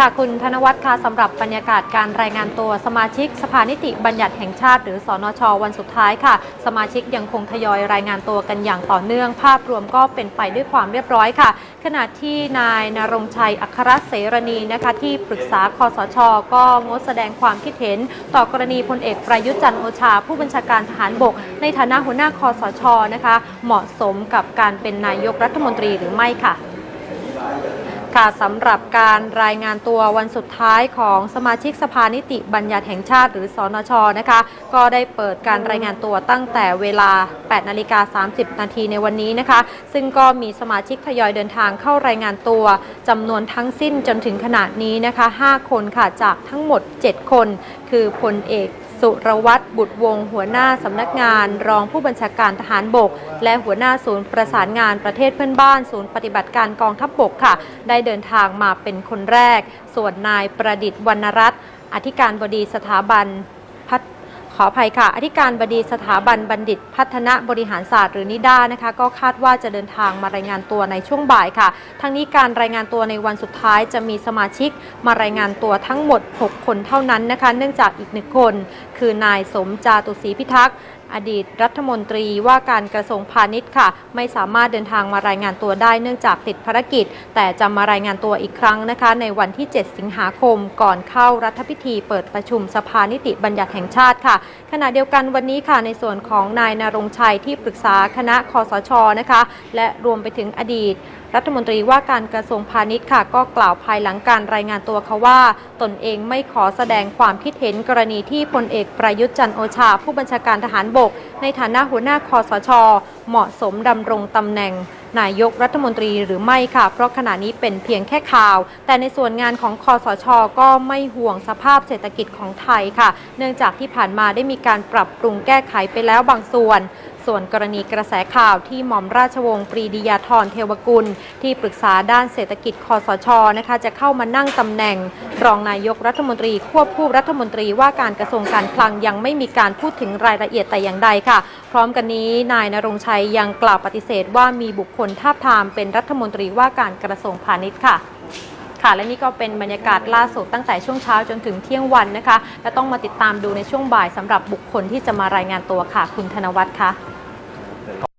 ค่ะคุณธนวัฒน์ค่ะสำหรับบรรยากาศการรายงานตัวสมาชิกสภานิติบัญญัติแห่งชาติ หรือสอนชวันสุดท้ายค่ะ สมาชิกยังคงทยอยรายงานตัวกันอย่างต่อเนื่อง ภาพรวมก็เป็นไปด้วยความเรียบร้อยค่ะ ขณะที่นายนรงชัยอัครเสรณีนะคะ ที่ปรึกษาคอสช ก็งดแสดงความคิดเห็น ต่อกรณีพลเอกประยุทธ์จันทร์โอชา ผู้บัญชาการทหารบก ในฐานะหัวหน้าคอสชนะคะ เหมาะสมกับการเป็นนายกรัฐมนตรีหรือไม่ค่ะ ค่ะสำหรับการรายงานตัววันสุดท้ายของสมาชิกสภานิติบัญญัติแห่งชาติ หรือสอนชนะคะ ก็ได้เปิดการรายงานตัวตั้งแต่เวลา 8 นาฬิกา 30 นาทีในวันนี้นะคะ ซึ่งก็มีสมาชิกทยอยเดินทางเข้ารายงานตัวจำนวนทั้งสิ้นจนถึงขณะนี้นะคะ 5 คนค่ะจากทั้งหมด 7 คน คือพลเอก สุรวัตรบุตรวงหัวหน้าสำนักงาน รองผู้บัญชาการทหารบก และหัวหน้าศูนย์ประสานงานประเทศเพื่อนบ้าน ศูนย์ปฏิบัติการกองทัพบบกค่ะ ได้เดินทางมาเป็นคนแรก ส่วนนายประดิษฐ์วรรณรัตน์อธิการบดีสถาบันพัฒ ขออภัยค่ะ อธิการบดีสถาบันบัณฑิต พัฒนบริหารศาสตร์หรือนิด้านะคะ ก็คาดว่าจะเดินทางมารายงานตัวในช่วงบ่ายค่ะ ทั้งนี้การรายงานตัวในวันสุดท้ายจะมีสมาชิกมารายงานตัวทั้งหมด 6 คนเท่านั้นนะคะ เนื่องจากอีกหนึ่งคน คือนายสมจาตุศรีพิทักษ์ อดีตรัฐมนตรีว่าการกระทรวงพาณิชย์ค่ะ ไม่สามารถเดินทางมารายงานตัวได้เนื่องจากติดภารกิจ แต่จะมารายงานตัวอีกครั้งนะคะ ในวันที่ 7 สิงหาคม ก่อนเข้ารัฐพิธีเปิดประชุมสภานิติบัญญัติแห่งชาติค่ะ ขณะเดียวกันวันนี้ค่ะในส่วนของนายนรงชัยที่ปรึกษาคณะคอสชนะคะ และรวมไปถึงอดีต รัฐมนตรีว่าการกระทรวงพาณิชย์ค่ะ ก็กล่าวภายหลังการรายงานตัวเขาว่า ตนเองไม่ขอแสดงความคิดเห็นกรณีที่พลเอกประยุทธ์จันโอชา ผู้บัญชาการทหารบก ในฐานะหัวหน้าคอสช เหมาะสมดำรงตำแหน่งนายกรัฐมนตรีหรือไม่ค่ะ เพราะขณะนี้เป็นเพียงแค่ข่าว แต่ในส่วนงานของคอสช ก็ไม่ห่วงสภาพเศรษฐกิจของไทยค่ะ เนื่องจากที่ผ่านมาได้มีการปรับปรุงแก้ไขไปแล้วบางส่วน ส่วนกรณีกระแสข่าวที่หม่อมราชวงศ์ปรีดียาธรเทวกุล ที่ปรึกษาด้านเศรษฐกิจคอสชนะคะจะเข้ามานั่งตำแหน่ง รองนายกรัฐมนตรีควบคู่รัฐมนตรีว่าการกระทรวงการคลังยังไม่มีการพูดถึงรายละเอียดแต่อย่างใดค่ะ พร้อมกันนี้นายนรงชัยยังกล่าวปฏิเสธว่ามีบุคคลทาบทามเป็นรัฐมนตรีว่าการกระทรวงพาณิชย์ค่ะค่ะและนี่ก็เป็นบรรยากาศล่าสุดตั้งแต่ช่วงเช้าจนถึงเที่ยงวันนะคะ และต้องมาติดตามดูในช่วงบ่ายสำหรับบุคคลที่จะมารายงานตัวค่ะ คุณธนวัฒน์ค่ะ